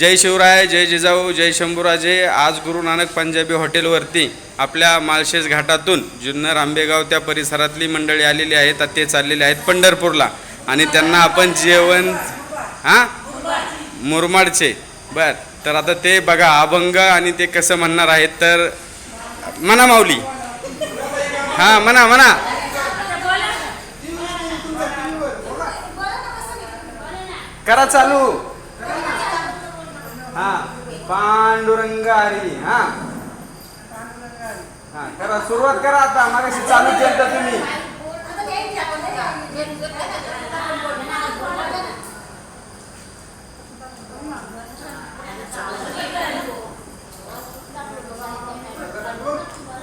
जय शिवराय जय जिजाऊ जय शंभूराजे. आज गुरु नानक पंजाबी हॉटेलवरती आपल्या माळशेज घाटातून जुन्नर आंबेगाव त्या परिसरातली मंडळी आलेली आहेत. ते चाललेले आहेत पंढरपूरला. आणि त्यांना आपण जेवण हां? मुरमाडचे. बर तर आता ते बघा अभंग आणि ते कसं म्हणणार आहेत तर म्हणा माऊली. हां म्हणा म्हणा. करा चालू. हा पांडुरंग हरी हा हा करा सुरुवात करा आता. मागाशी चालू केलं तुम्ही.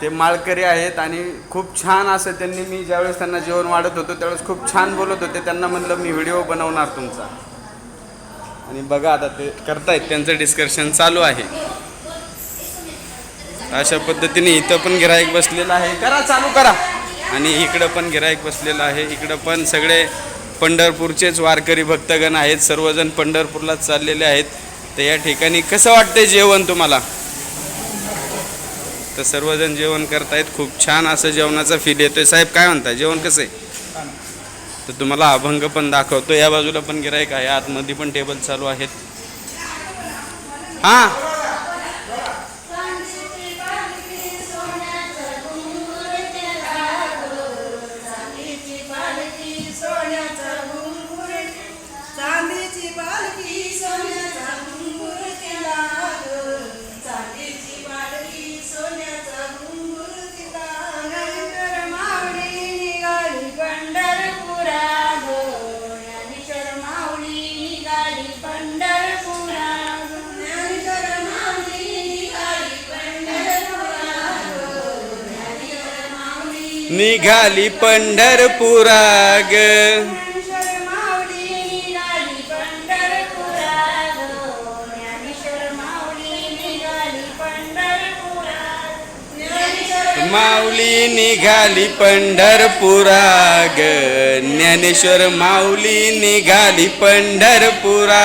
ते माळकरी आहेत आणि खूप छान असं त्यांनी मी ज्यावेळेस त्यांना जेवण वाढत होतो त्यावेळेस खूप छान बोलत होते. त्यांना म्हणलं मी व्हिडिओ बनवणार तुमचा. आणि बघा आता ते करतायत त्यांचं डिस्कशन चालू आहे. अशा पद्धतीने इथं पण गिरायक बसलेलं आहे. करा चालू करा. आणि इकडं पण गिरायक बसलेलं आहे. इकडं पण सगळे पंढरपूरचेच वारकरी भक्तगण आहेत. सर्वजण पंढरपूरलाच चाललेले आहेत. तर या ठिकाणी कसं वाटतंय जेवण तुम्हाला? तर सर्वजण जेवण करतायत. खूप छान असं जेवणाचा फील येतोय. साहेब काय म्हणताय? जेवण कसं आहे? तर तुम्हाला अभंग पण दाखवतो. या बाजूला पण गिरायक आहे. आतमध्ये पण टेबल चालू आहेत. हां? निघाली पंढरपुरा ग ज्ञानेश्वर माऊली निघाली पंढरपुरा ग ज्ञानेश्वर माऊली निघाली पंढरपुरा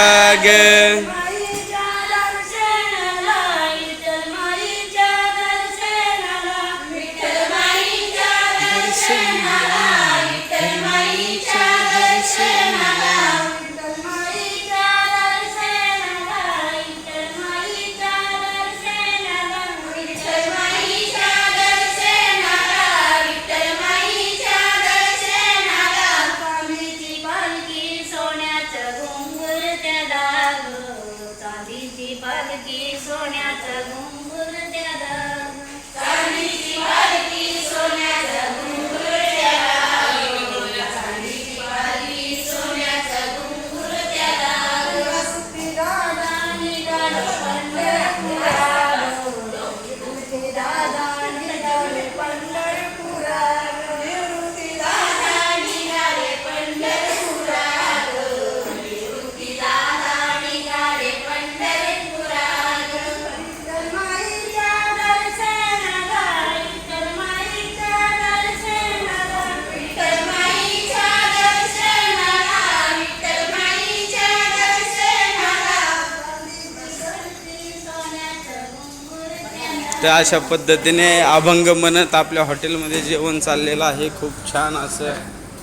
तर अशा पद्धतीने अभंग म्हणत आपल्या हॉटेलमध्ये जेवण चाललेलं आहे. खूप छान असं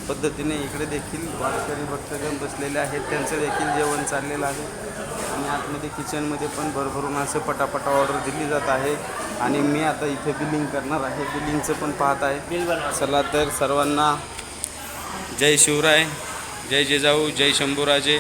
पद्धतीने इकडे देखील वारकरी भक्तजन बसलेले आहेत. त्यांचं देखील जेवण चाललेलं आहे. आणि आतमध्ये किचनमध्ये पण भरभरून असं पटापटा ऑर्डर दिली जात आहे. आणि मी आता इथे बिलिंग करणार आहे. बिलिंगचं पण पाहत आहे. चला तर सर्वांना जय शिवराय जय जिजाऊ जय शंभूराजे.